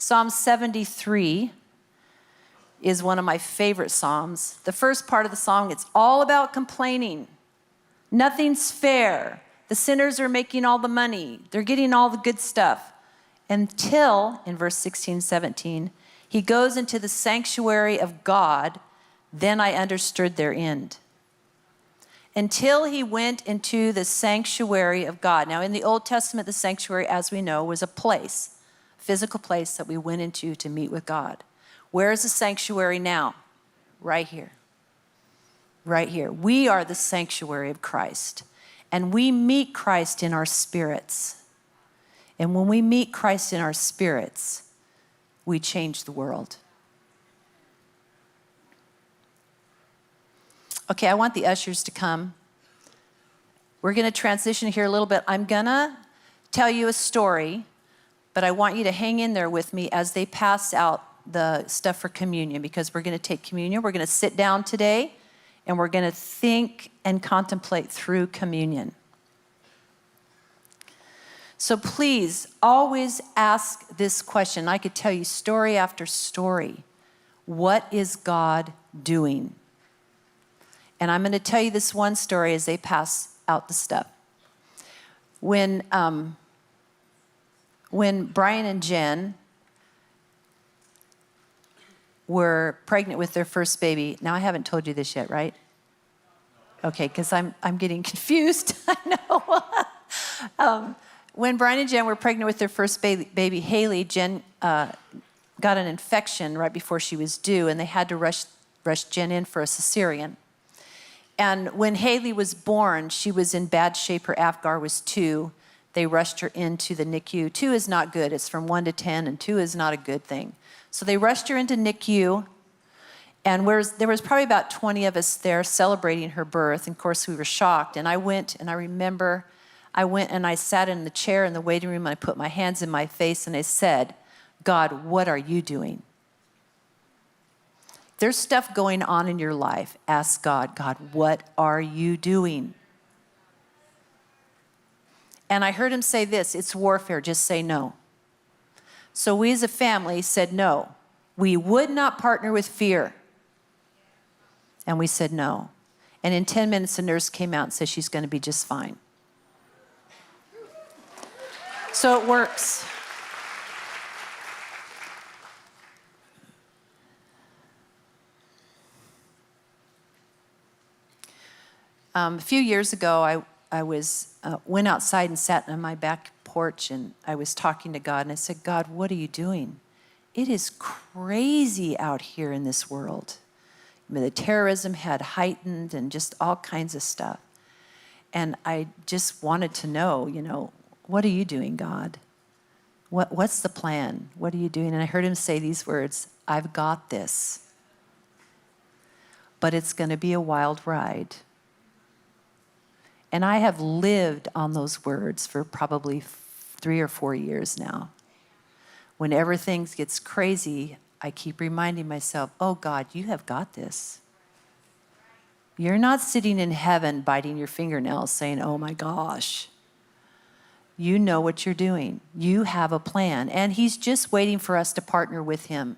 Psalm 73 is one of my favorite Psalms. The first part of the song, it's all about complaining. Nothing's fair. The sinners are making all the money, they're getting all the good stuff. Until, in verse 16, 17, he goes into the sanctuary of God, then I understood their end. Until he went into the sanctuary of God. Now, in the Old Testament, the sanctuary, as we know, was a place, physical place that we went into to meet with God. Where is the sanctuary now? Right here. Right here. We are the sanctuary of Christ, and we meet Christ in our spirits. And when we meet Christ in our spirits, we change the world. Okay, I want the ushers to come. We're going to transition here a little bit. I'm going to tell you a story, but I want you to hang in there with me as they pass out the stuff for communion because we're going to take communion. We're going to sit down today and we're going to think and contemplate through communion. So please always ask this question. I could tell you story after story. What is God doing? And I'm going to tell you this one story as they pass out the stuff. When, um, when Brian and Jen were pregnant with their first baby, now I haven't told you this yet, right? Okay, because I'm, I'm getting confused. I know. um, when Brian and Jen were pregnant with their first baby, baby Haley, Jen uh, got an infection right before she was due, and they had to rush, rush Jen in for a cesarean. And when Haley was born, she was in bad shape. Her AFGAR was two. They rushed her into the NICU. Two is not good, it's from one to 10, and two is not a good thing. So they rushed her into NICU, and there was probably about 20 of us there celebrating her birth. And of course, we were shocked. And I went, and I remember I went and I sat in the chair in the waiting room and I put my hands in my face and I said, God, what are you doing? There's stuff going on in your life. Ask God, God, what are you doing? And I heard him say this it's warfare, just say no. So we as a family said no. We would not partner with fear. And we said no. And in 10 minutes, the nurse came out and said she's going to be just fine. So it works. Um, a few years ago, I, I was, uh, went outside and sat on my back porch and I was talking to God and I said, God, what are you doing? It is crazy out here in this world. I mean, the terrorism had heightened and just all kinds of stuff. And I just wanted to know, you know, what are you doing, God? What, what's the plan? What are you doing? And I heard him say these words I've got this. But it's going to be a wild ride. And I have lived on those words for probably three or four years now. Whenever things gets crazy, I keep reminding myself, oh God, you have got this. You're not sitting in heaven biting your fingernails saying, oh my gosh. You know what you're doing. You have a plan. And He's just waiting for us to partner with Him.